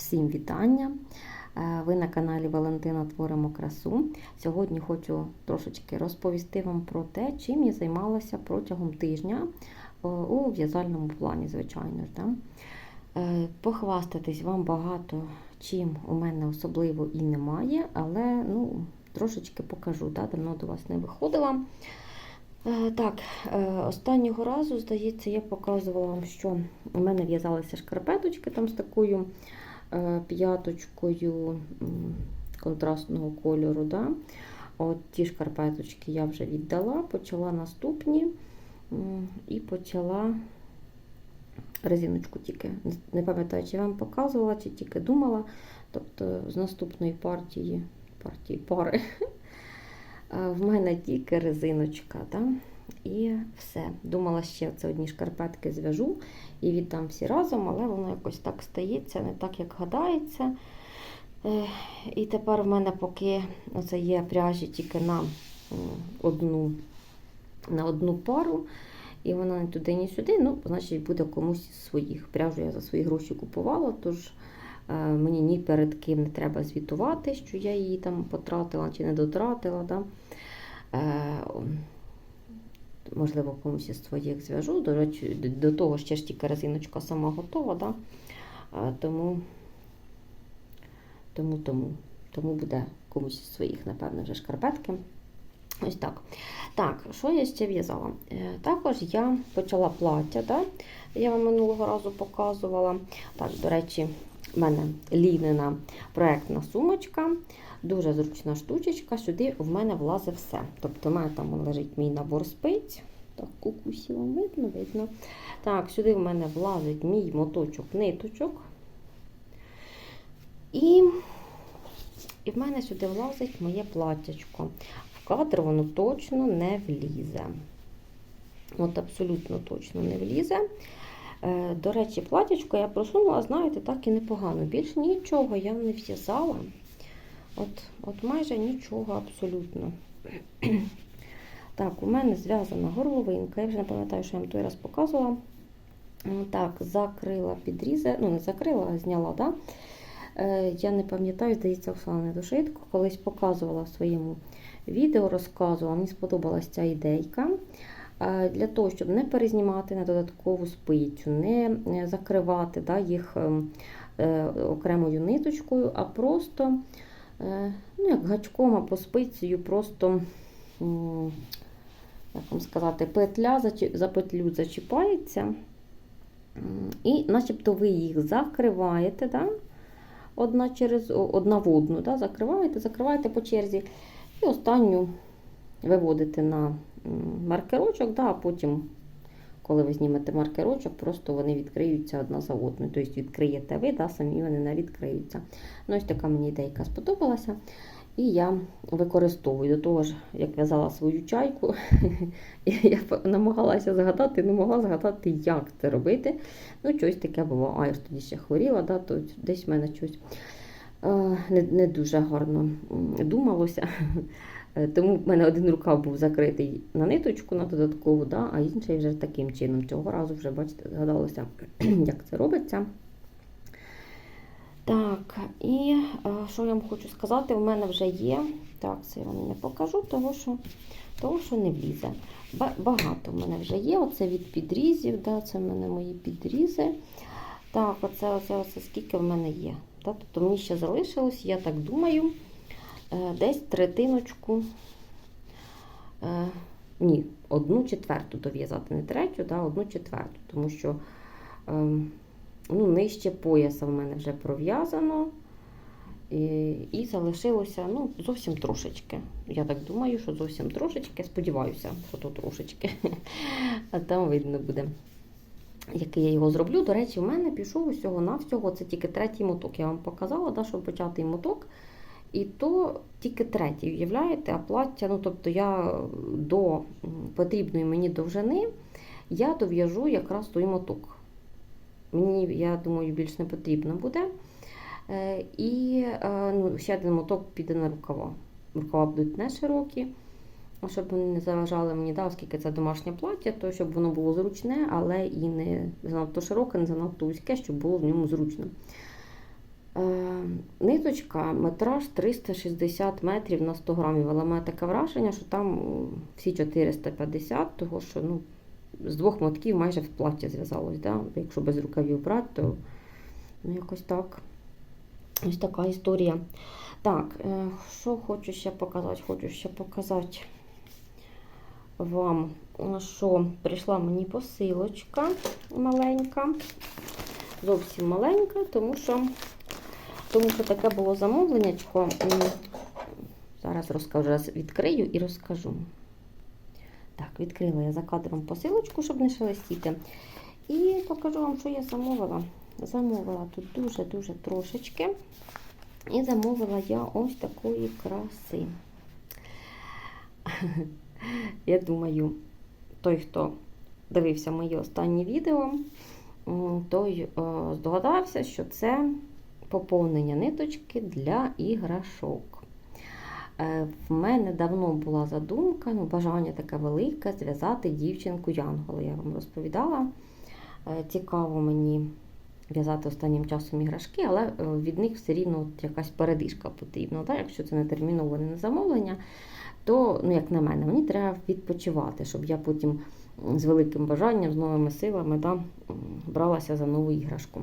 Всім вітання! Е, Ви на каналі Валентина Творимо красу. Сьогодні хочу трошечки розповісти вам про те, чим я займалася протягом тижня е, у в'язальному плані, звичайно ж. Да? Е, Похвастатись вам багато чим у мене особливо і немає, але ну, трошечки покажу. Да? Давно до вас не виходила. Так, останнього разу, здається, я показувала вам, що у мене в'язалися шкарпеточки там з такою п'яточкою контрастного кольору. Да? От ті шкарпеточки я вже віддала, почала наступні і почала резиночку тільки. Не пам'ятаю, чи я вам показувала, чи тільки думала. Тобто з наступної партії, партії пари. В мене тільки резиночка, да? І все. Думала, ще це одні шкарпетки зв'яжу і віддам всі разом, але воно якось так стається, не так, як гадається. Е, І тепер в мене поки оце є пряжі тільки на одну, на одну пару, і вона не туди, ні сюди, ну, значить, буде комусь із своїх. Пряжу я за свої гроші купувала, тож е, мені ні перед ким не треба звітувати, що я її там потратила чи не дотратила. Да? Можливо, комусь із своїх зв'яжу. До речі, до того ще ж тільки резиночка сама готова, да? Тому, тому, тому, тому буде комусь із своїх, напевно, вже шкарпетки. Ось так. Так, що я ще в'язала? Е, Також я почала плаття, да? я вам минулого разу показувала. Так, до речі, в мене лінена проектна сумочка, дуже зручна штучечка. Сюди в мене влазить все. Тобто, в мене там лежить мій набор спиць. Так, кукусі вам видно, видно. Так, сюди в мене влазить мій моточок ниточок. І, і в мене сюди влазить моє платтячко. В кадр воно точно не влізе. От абсолютно точно не влізе. Е, До речі, платячко я просунула, знаєте, так і непогано. Більш нічого я не в'язала. От, от майже нічого абсолютно. Так, у мене зв'язана горловинка. Я вже не пам'ятаю, що я вам той раз показувала. Так, закрила підрізи, ну, не закрила, а зняла, да? Е, Я не пам'ятаю, здається, Оксана Недошитко колись показувала в своєму відео, розказувала, мені сподобалася ця ідейка. Е, Для того, щоб не перезнімати на додаткову спицю, не закривати да, їх е, окремою ниточкою, а просто е, ну, як гачком або спицею, просто, як вам сказати, петля за петлю зачіпається. І начебто ви їх закриваєте, да? одна через одна в одну, да? закриваєте, закриваєте по черзі і останню виводите на маркерочок, да? а потім, коли ви знімете маркерочок, просто вони відкриються одна за одною. Тобто відкриєте ви, да? самі вони не відкриються. Ну, Ось така мені ідейка сподобалася. І я використовую до того ж, як в'язала свою чайку, я намагалася згадати, не могла згадати, як це робити. Ну, щось таке було. А я ж тоді ще хворіла, да, то десь в мене щось е, не, не дуже гарно думалося. Тому в мене один рукав був закритий на ниточку на додаткову, да, а інший вже таким чином. Цього разу вже, бачите, згадалося, як це робиться. Так, і що я вам хочу сказати, в мене вже є. Так, це я вам не покажу, того що того, що не влізе. Багато в мене вже є. Оце від підрізів, да, це в мене мої підрізи. Так, оце, оце, оце скільки в мене є. Да, тобто мені ще залишилось, я так думаю, десь третиночку, е, ні, одну четверту дов'язати, не третю, да, одну четверту, тому що. Е, ну, нижче пояса в мене вже пров'язано. І і залишилося ну, зовсім трошечки. Я так думаю, що зовсім трошечки. Сподіваюся, що то трошечки. А там видно буде, який я його зроблю. До речі, в мене пішов усього-навсього. Це тільки третій моток. Я вам показала, да, що початий моток. І то тільки третій, уявляєте, а плаття, ну тобто я до потрібної мені довжини я дов'яжу якраз той моток. Мені, я думаю, більш не потрібно буде. Е, і ну, ще один моток піде на рукава. Рукава будуть не широкі, щоб вони не заважали мені, да, оскільки це домашнє плаття, то щоб воно було зручне, але і не занадто широке, не занадто вузьке, щоб було в ньому зручно. Е, ниточка, метраж 360 метрів на 100 грамів, але має таке враження, що там всі 450, того що ну, з двох мотків майже в плаття зв'язалось. Да? Якщо без рукавів брати, то ну, якось так. Ось така історія. Так, е, що хочу ще показати? Хочу ще показати вам, що прийшла мені посилочка маленька. Зовсім маленька, тому що, тому що таке було замовленнячко. Зараз розкажу, відкрию і розкажу. Так, відкрила я за кадром посилочку, щоб не шелестіти. І покажу вам, що я замовила. Замовила тут дуже-дуже трошечки. І замовила я ось такої краси. Я думаю, той, хто дивився мої останні відео, той е, здогадався, що це поповнення ниточки для іграшок. Е, В мене давно була задумка, ну, бажання таке велике зв'язати дівчинку Янгола. Я вам розповідала. Е, Цікаво мені в'язати останнім часом іграшки, але е, від них все рівно якась передишка потрібна. Так? Якщо це не терміноване не замовлення, то, ну, як на мене, мені треба відпочивати, щоб я потім з великим бажанням, з новими силами да, бралася за нову іграшку.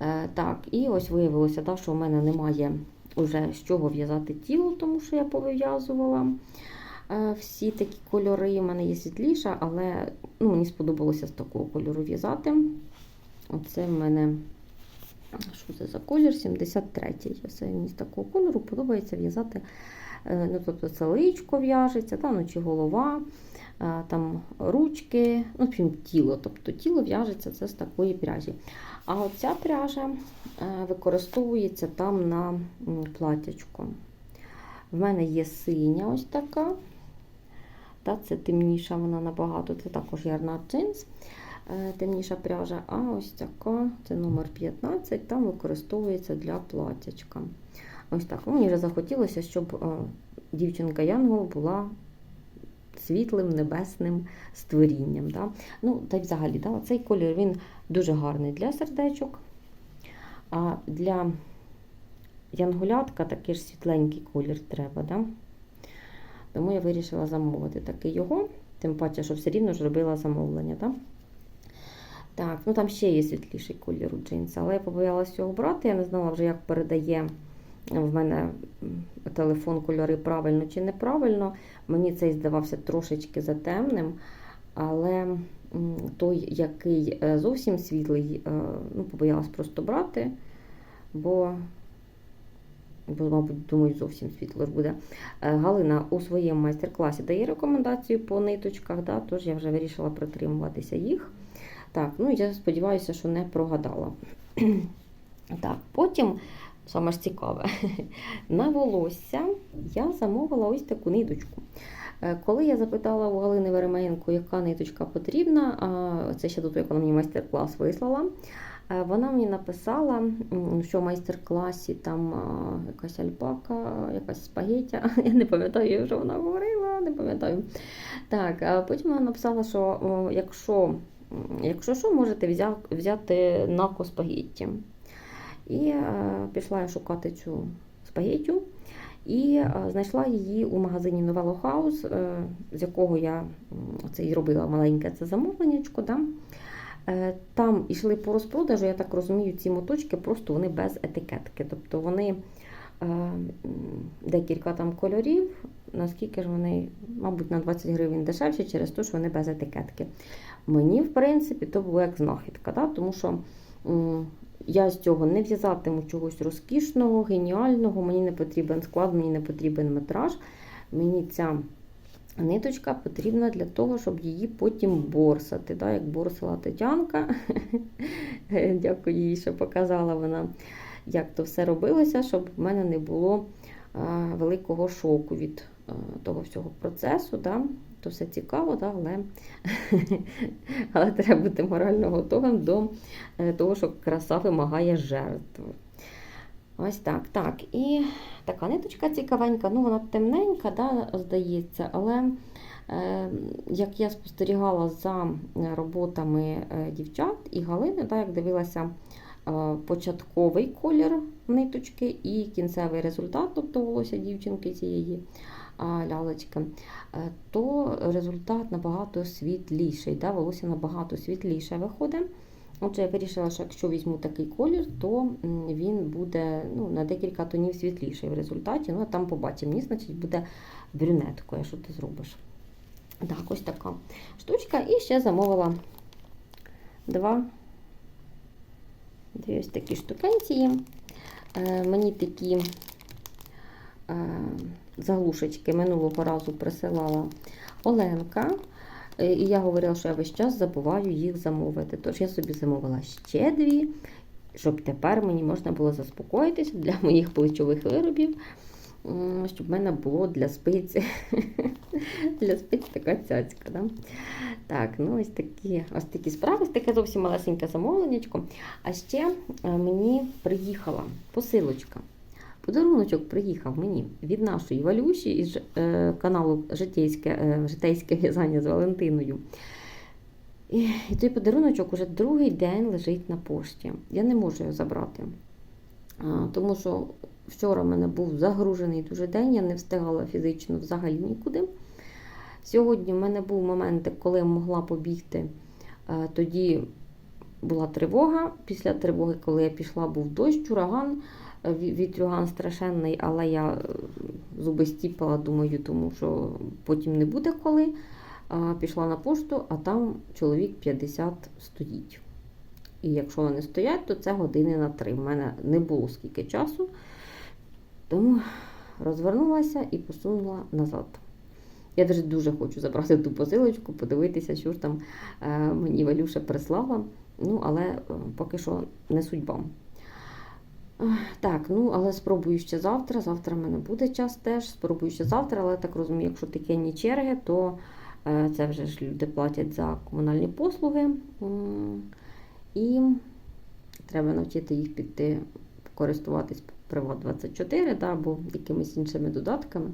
Е, Так, і ось виявилося, да, що в мене немає вже з чого в'язати тіло, тому що я повив'язувала е, всі такі кольори. У мене є світліша, але ну, мені сподобалося з такого кольору в'язати. Оце в мене, що це за колір? 73-й. Оце мені з такого кольору подобається в'язати. Е, Ну, тобто це личко в'яжеться, ну, чи голова, е, там ручки, ну, в тіло. Тобто тіло в'яжеться це з такої пряжі. А оця пряжа е, використовується там на платячку. В мене є синя ось така. Та, це темніша, вона набагато, це також ярна джинс, темніша пряжа. А ось така, це номер 15, там використовується для платячка. Ось так. Ну, Мені вже захотілося, щоб е, дівчинка Янгол була світлим небесним створінням. Да? Ну, та й взагалі, да, цей колір він дуже гарний для сердечок. А для янголятка такий ж світленький колір треба. Да? Тому я вирішила замовити таки його, тим паче, що все рівно ж робила замовлення. Да? Так, ну там ще є світліший колір у джинса, але я побоялася його брати, я не знала вже, як передає в мене телефон кольори правильно чи неправильно. Мені цей здавався трошечки затемним, але той, який е, зовсім світлий, е, ну, побоялась просто брати, бо, бо, мабуть, думаю, зовсім світло ж буде. Е, Галина у своєму майстер-класі дає рекомендацію по ниточках, да, тож я вже вирішила притримуватися їх. Так, ну я сподіваюся, що не прогадала. Так, потім, саме ж цікаве, на волосся я замовила ось таку ниточку. Е, Коли я запитала у Галини Веремеєнко, яка ниточка потрібна, це ще до того, як вона мені майстер-клас вислала, е, вона мені написала, що в майстер-класі там якась альпака, якась спагеття, я не пам'ятаю, що вона говорила, не пам'ятаю. Так, а потім вона написала, що якщо, якщо що, можете взя- взяти нако спагетті. І е, пішла я шукати цю спагеттю і е, знайшла її у магазині Новело Хаус, е, з якого я це і робила маленьке це замовленнячко. Да? Там йшли по розпродажу, я так розумію, ці моточки просто вони без етикетки. Тобто вони декілька там кольорів, наскільки ж вони, мабуть, на 20 гривень дешевші через те, що вони без етикетки. Мені, в принципі, то було як знахідка, да? тому що я з цього не в'язатиму чогось розкішного, геніального, мені не потрібен склад, мені не потрібен метраж. Мені ця ниточка потрібна для того, щоб її потім борсати. Да? Як борсила Тетянка. Дякую їй, що показала вона, як то все робилося, щоб в мене не було великого шоку від того всього процесу. То все цікаво, да? але, але треба бути морально готовим до е, того, що краса вимагає жертв. Ось так. Так, і така ниточка цікавенька, ну вона темненька, да, здається, але е, як я спостерігала за роботами е, дівчат і Галини, да, як дивилася е, початковий колір ниточки і кінцевий результат, тобто волосся дівчинки цієї лялечки, е, то результат набагато світліший. Да? Волосся набагато світліше виходить. Отже, я вирішила, що якщо візьму такий колір, то він буде ну, на декілька тонів світліший в результаті. Ну, а там побачимо. Мені, значить, буде брюнеткою, що ти зробиш. Так, ось така штучка. І ще замовила два дві ось такі штукенції. Е, мені такі е, заглушечки минулого разу присилала Оленка. Е, І я говорила, що я весь час забуваю їх замовити. Тож я собі замовила ще дві, щоб тепер мені можна було заспокоїтися для моїх плечових виробів, щоб в мене було для спиці, для спиці така цяцька. Да? Так, ну ось такі, ось такі справи, ось таке зовсім малесеньке замовленнячко. А ще е, мені приїхала посилочка. Подаруночок приїхав мені від нашої Валюші із е, каналу Житейське, е, Житейське в'язання з Валентиною. І, той подаруночок уже другий день лежить на пошті. Я не можу його забрати. Тому що вчора в мене був загружений дуже день, я не встигала фізично взагалі нікуди. Сьогодні в мене був момент, коли я могла побігти. Е, Тоді була тривога. Після тривоги, коли я пішла, був дощ, ураган, вітрюган страшенний, але я е, зуби стіпала, думаю, тому що потім не буде коли. Пішла на пошту, а там чоловік 50 стоїть. І якщо вони стоять, то це години на три. У мене не було скільки часу, тому розвернулася і посунула назад. Я дуже дуже хочу забрати ту посилочку, подивитися, що ж там е, мені Валюша прислала. Ну, але е, поки що не судьба. Так, ну але спробую ще завтра. Завтра в мене буде час теж. Спробую ще завтра, але так розумію, якщо такі черги, то е, це вже ж люди платять за комунальні послуги. І треба навчити їх піти користуватись Приват 24 да, або якимись іншими додатками.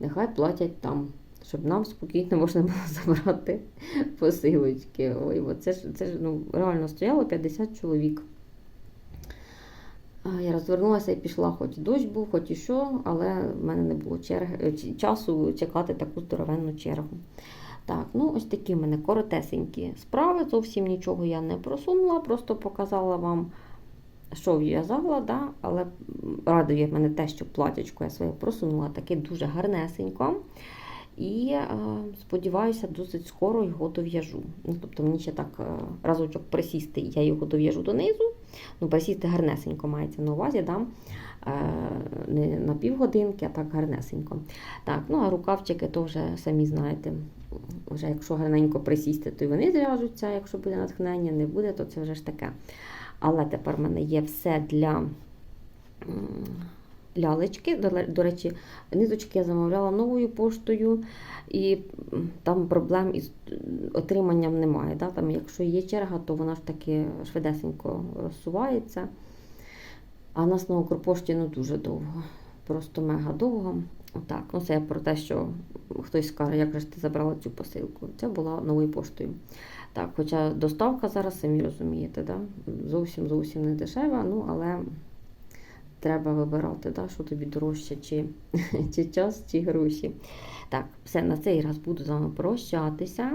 Нехай платять там, щоб нам спокійно можна було забрати посилочки. Ой, це ж це ж ну, реально стояло 50 чоловік. Я розвернулася і пішла, хоч дощ був, хоч і що, але в мене не було черги, е, часу чекати таку здоровенну чергу. Так, ну ось такі в мене коротесенькі справи. Зовсім нічого я не просунула, просто показала вам, що в'язала, да? але радує мене те, що платячко я своє просунула таке дуже гарнесенько. І е, сподіваюся, досить скоро його дов'яжу. Ну, тобто мені ще так е, разочок присісти, я його дов'яжу донизу. Ну, присісти гарнесенько мається на увазі, да? е, не на півгодинки, а так гарнесенько. Так, ну а рукавчики то вже самі знаєте. Вже якщо гарненько присісти, то і вони зв'яжуться. Якщо буде натхнення, не буде, то це вже ж таке. Але тепер в мене є все для лялечки. До, речі, ниточки я замовляла новою поштою, і там проблем із отриманням немає. Да? Там, якщо є черга, то вона ж таки швидесенько розсувається. А нас на Укрпошті ну, дуже довго, просто мега довго. Отак, ну це про те, що хтось скаже, як же ти забрала цю посилку. Це була новою поштою. Так, хоча доставка зараз, самі розумієте, да? зовсім зовсім не дешева, ну але треба вибирати, да, що тобі дорожче, чи, чи час, чи гроші. Так, все, на цей раз буду з вами прощатися.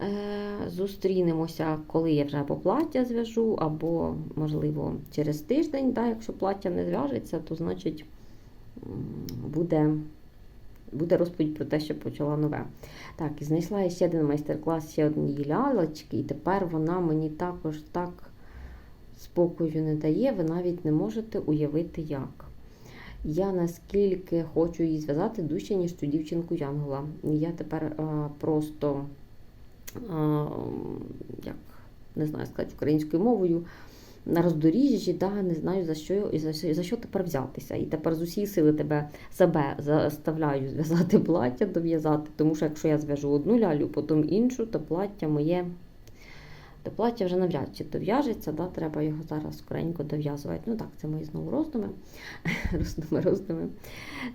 Е, Зустрінемося, коли я вже або плаття зв'яжу, або, можливо, через тиждень. Да, якщо плаття не зв'яжеться, то значить буде, буде розповідь про те, що почала нове. Так, і знайшла я ще один майстер-клас, ще однієї лялечки, і тепер вона мені також так спокою не дає, ви навіть не можете уявити як. Я наскільки хочу її зв'язати дужче, ніж ту дівчинку Янгола. Я тепер а, просто, а, як не знаю сказати українською мовою, на роздоріжжі, да, не знаю за що і за, за що тепер взятися. І тепер з усієї сили тебе себе заставляю зв'язати плаття, дов'язати, тому що якщо я зв'яжу одну лялю, потім іншу, то плаття моє. То плаття вже навряд чи дов'яжеться, да, треба його зараз скоренько дов'язувати. Ну так, це мої знову роздуми. роздуми, роздуми.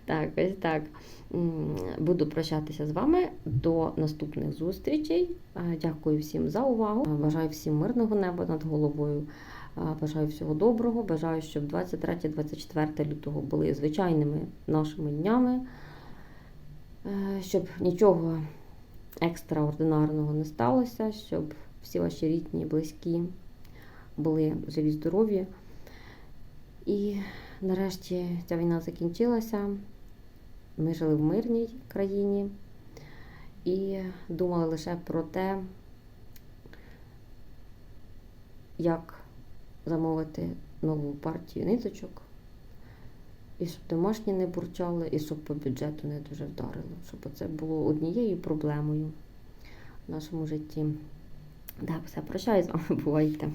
Так, ось так. Буду прощатися з вами до наступних зустрічей. Дякую всім за увагу. Бажаю всім мирного неба над головою, Бажаю всього доброго. Бажаю, щоб 23-24 лютого були звичайними нашими днями, Е, щоб нічого екстраординарного не сталося, щоб всі ваші рідні, близькі були живі, здорові. І нарешті ця війна закінчилася. Ми жили в мирній країні і думали лише про те, як замовити нову партію ниточок, і щоб домашні не бурчали, і щоб по бюджету не дуже вдарило, щоб це було однією проблемою в нашому житті. Так, все, прощаю з вами, бувайте.